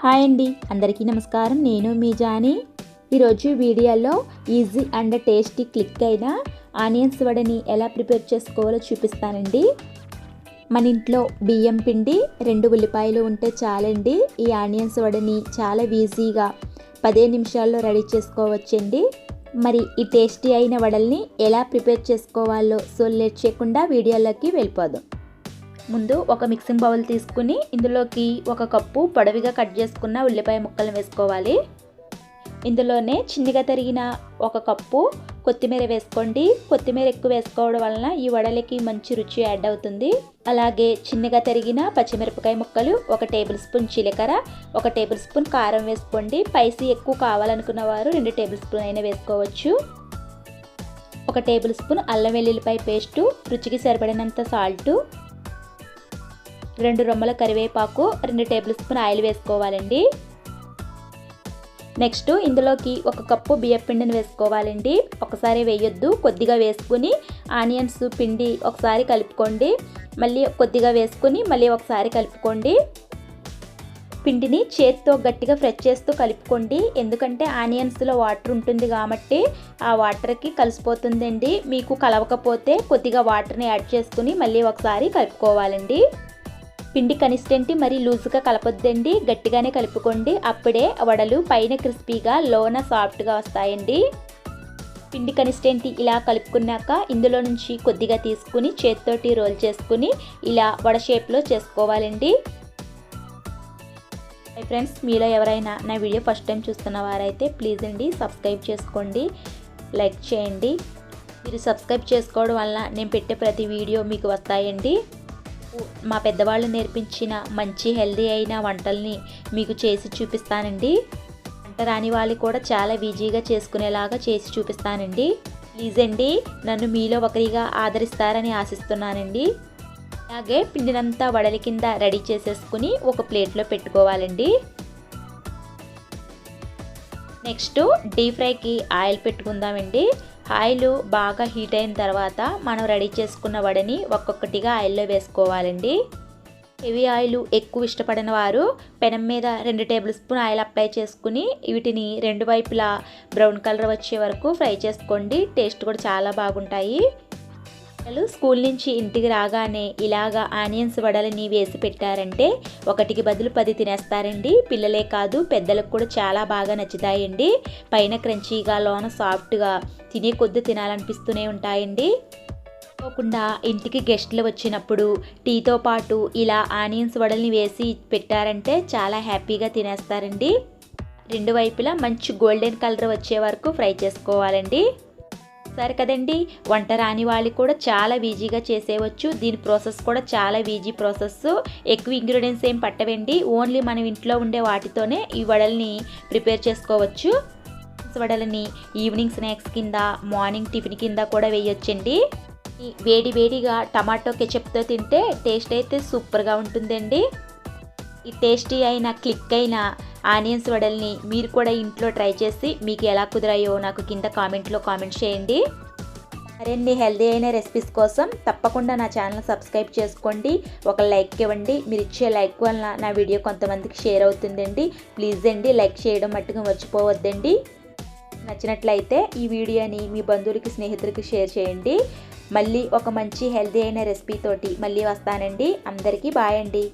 Hi అండి. అందరికీ నమస్కారం. నేను మీ జానీ. ఈరోజు వీడియోలో ఈజీ అండ్ టేస్టీ క్లిక్ అయిన ఆనియన్స్ వడని ఎలా ప్రిపేర్ చేసుకోవాలో చూపిస్తానండి. మన ఇంట్లో బియ్యం పిండి రెండు ఉల్లిపాయలు ఉంటే చాలండి. ఈ ఆనియన్స్ వడని చాలా ఈజీగా పదే నిమిషాల్లో రెడీ చేసుకోవచ్చండి. మరి ఈ టేస్టీ అయిన వడల్ని ఎలా ప్రిపేర్ చేసుకోవాలో సో లేట్ చేయకుండా వీడియోలోకి వెళ్ళిపోదాం. ముందు ఒక మిక్సింగ్ బౌల్ తీసుకుని ఇందులోకి ఒక కప్పు పొడవిగా కట్ చేసుకున్న ఉల్లిపాయ ముక్కలు వేసుకోవాలి. ఇందులోనే చిన్నగా తరిగిన ఒక కప్పు కొత్తిమీర వేసుకోండి. కొత్తిమీర ఎక్కువ వేసుకోవడం వలన ఈ వడలకి మంచి రుచి యాడ్ అవుతుంది. అలాగే చిన్నగా తరిగిన పచ్చిమిరపకాయ ముక్కలు ఒక టేబుల్ స్పూన్ జీలకర్ర ఒక టేబుల్ స్పూన్ కారం వేసుకోండి. స్పైసీ ఎక్కువ కావాలనుకున్న వారు రెండు టేబుల్ స్పూన్ అయినా వేసుకోవచ్చు. ఒక టేబుల్ స్పూన్ అల్లం వెల్లుల్లిపాయ పేస్టు రుచికి సరిపడినంత సాల్టు రెండు రొమ్మల కరివేపాకు రెండు టేబుల్ స్పూన్ ఆయిల్ వేసుకోవాలండి. నెక్స్ట్ ఇందులోకి ఒక కప్పు బియ్య పిండిని వేసుకోవాలండి. ఒకసారి వేయొద్దు కొద్దిగా వేసుకుని ఆనియన్స్ పిండి ఒకసారి కలుపుకోండి. మళ్ళీ కొద్దిగా వేసుకుని మళ్ళీ ఒకసారి కలుపుకోండి. పిండిని చేతితో గట్టిగా ఫ్రెష్ చేస్తూ కలుపుకోండి. ఎందుకంటే ఆనియన్స్లో వాటర్ ఉంటుంది కాబట్టి ఆ వాటర్కి కలిసిపోతుందండి. మీకు కలవకపోతే కొద్దిగా వాటర్ని యాడ్ చేసుకుని మళ్ళీ ఒకసారి కలుపుకోవాలండి. పిండి కన్సిస్టెంట్ మరి లూజ్గా కలపొద్దండి. గట్టిగానే కలుపుకోండి. అప్పుడే వడలు పైన క్రిస్పీగా లోన సాఫ్ట్గా వస్తాయండి. పిండి కన్సిస్టెంట్ ఇలా కలుపుకున్నాక ఇందులో నుంచి కొద్దిగా తీసుకుని చేత్తోటి రోల్ చేసుకుని ఇలా వడ షేప్లో చేసుకోవాలండి. ఫ్రెండ్స్ మీలో ఎవరైనా నా వీడియో ఫస్ట్ టైం చూస్తున్న వారైతే ప్లీజ్ అండి సబ్స్క్రైబ్ చేసుకోండి. లైక్ చేయండి. మీరు సబ్స్క్రైబ్ చేసుకోవడం వల్ల నేను పెట్టే ప్రతి వీడియో మీకు వస్తాయండి. మా పెద్దవాళ్ళు నేర్పించిన మంచి హెల్దీ అయిన వంటల్ని మీకు చేసి చూపిస్తానండి. వంట రాని వాళ్ళు కూడా చాలా ఈజీగా చేసుకునేలాగా చేసి చూపిస్తానండి. ప్లీజ్ అండి నన్ను మీలో ఒకరిగా ఆదరిస్తారని ఆశిస్తున్నానండి. అలాగే పిండినంతా వడలి కింద రెడీ చేసేసుకుని ఒక ప్లేట్లో పెట్టుకోవాలండి. నెక్స్ట్ డీప్ ఫ్రైకి ఆయిల్ పెట్టుకుందామండి. ఆయిల్ బాగా హీట్ అయిన తర్వాత మనం రెడీ చేసుకున్న వడని ఒక్కొక్కటిగా ఆయిల్లో వేసుకోవాలండి. హెవీ ఆయిల్ ఎక్కువ ఇష్టపడిన వారు పెనం మీద రెండు టేబుల్ స్పూన్ ఆయిల్ అప్లై చేసుకుని వీటిని రెండు వైపులా బ్రౌన్ కలర్ వచ్చే వరకు ఫ్రై చేసుకోండి. టేస్ట్ కూడా చాలా బాగుంటాయి. పిల్లలు స్కూల్ నుంచి ఇంటికి రాగానే ఇలాగా ఆనియన్స్ వడలని వేసి పెట్టారంటే ఒకటికి బదులు పది తినేస్తారండి. పిల్లలే కాదు పెద్దలకు కూడా చాలా బాగా నచ్చుతాయండి. పైన క్రంచీగా లోన సాఫ్ట్గా తినే కొద్ది తినాలనిపిస్తూనే ఉంటాయండి. కాకుండా ఇంటికి గెస్ట్లు వచ్చినప్పుడు టీతో పాటు ఇలా ఆనియన్స్ వడల్ని వేసి పెట్టారంటే చాలా హ్యాపీగా తినేస్తారండి. రెండు వైపులా మంచి గోల్డెన్ కలర్ వచ్చే వరకు ఫ్రై చేసుకోవాలండి. సరే కదండి. వంట రాని వాళ్ళు కూడా చాలా ఈజీగా చేసేవచ్చు. దీని ప్రాసెస్ కూడా చాలా ఈజీ ప్రాసెస్. ఎక్కువ ఇంగ్రీడియంట్స్ ఏం పట్టవండి. ఓన్లీ మనం ఇంట్లో ఉండే వాటితోనే ఈ వడల్ని ప్రిపేర్ చేసుకోవచ్చు. వడలని ఈవినింగ్ స్నాక్స్ కింద మార్నింగ్ టిఫిన్ కింద కూడా వేయొచ్చండి. వేడి వేడిగా టమాటో కెచప్తో తింటే టేస్ట్ అయితే సూపర్గా ఉంటుందండి. ఈ టేస్టీ అయిన క్లిక్ అయిన ఆనియన్స్ వడల్ని మీరు కూడా ఇంట్లో ట్రై చేసి మీకు ఎలా కుదిరాయో నాకు కింద కామెంట్లో కామెంట్ చేయండి. మరిన్ని హెల్దీ అయిన రెసిపీస్ కోసం తప్పకుండా నా ఛానల్ సబ్స్క్రైబ్ చేసుకోండి. ఒక లైక్ ఇవ్వండి. మీరు ఇచ్చే లైక్ వలన నా వీడియో కొంతమందికి షేర్ అవుతుందండి. ప్లీజ్ అండి లైక్ చేయడం మట్టుకు మర్చిపోవద్దండి. నచ్చినట్లయితే ఈ వీడియోని మీ బంధువులకి స్నేహితులకి షేర్ చేయండి. మళ్ళీ ఒక మంచి హెల్దీ అయిన రెసిపీ తోటి మళ్ళీ వస్తానండి. అందరికీ బాయ్ అండి.